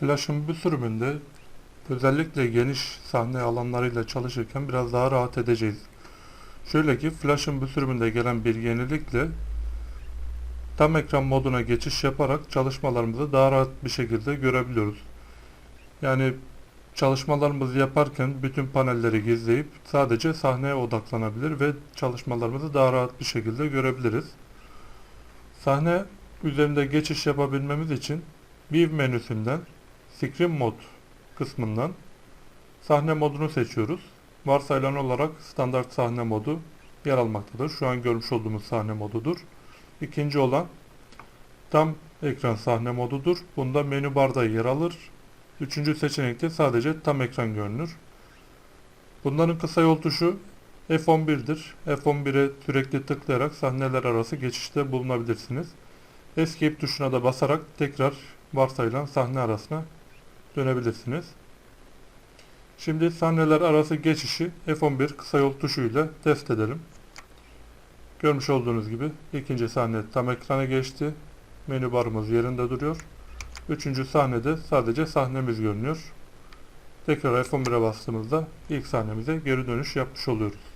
Flash'ın bu sürümünde özellikle geniş sahne alanlarıyla çalışırken biraz daha rahat edeceğiz. Şöyle ki Flash'ın bu sürümünde gelen bir yenilikle tam ekran moduna geçiş yaparak çalışmalarımızı daha rahat bir şekilde görebiliyoruz. Yani çalışmalarımızı yaparken bütün panelleri gizleyip sadece sahneye odaklanabilir ve çalışmalarımızı daha rahat bir şekilde görebiliriz. Sahne üzerinde geçiş yapabilmemiz için View menüsünden Screen Mode kısmından sahne modunu seçiyoruz. Varsayılan olarak standart sahne modu yer almaktadır. Şu an görmüş olduğumuz sahne modudur. İkinci olan tam ekran sahne modudur. Bunda menü barda yer alır. Üçüncü seçenekte sadece tam ekran görünür. Bunların kısa yol tuşu F11'dir. F11'e sürekli tıklayarak sahneler arası geçişte bulunabilirsiniz. Escape tuşuna da basarak tekrar varsayılan sahne arasına dönebilirsiniz. Şimdi sahneler arası geçişi F11 kısa yol tuşuyla test edelim. Görmüş olduğunuz gibi ikinci sahne tam ekrana geçti. Menü barımız yerinde duruyor. Üçüncü sahnede sadece sahnemiz görünüyor. Tekrar F11'e bastığımızda ilk sahnemize geri dönüş yapmış oluyoruz.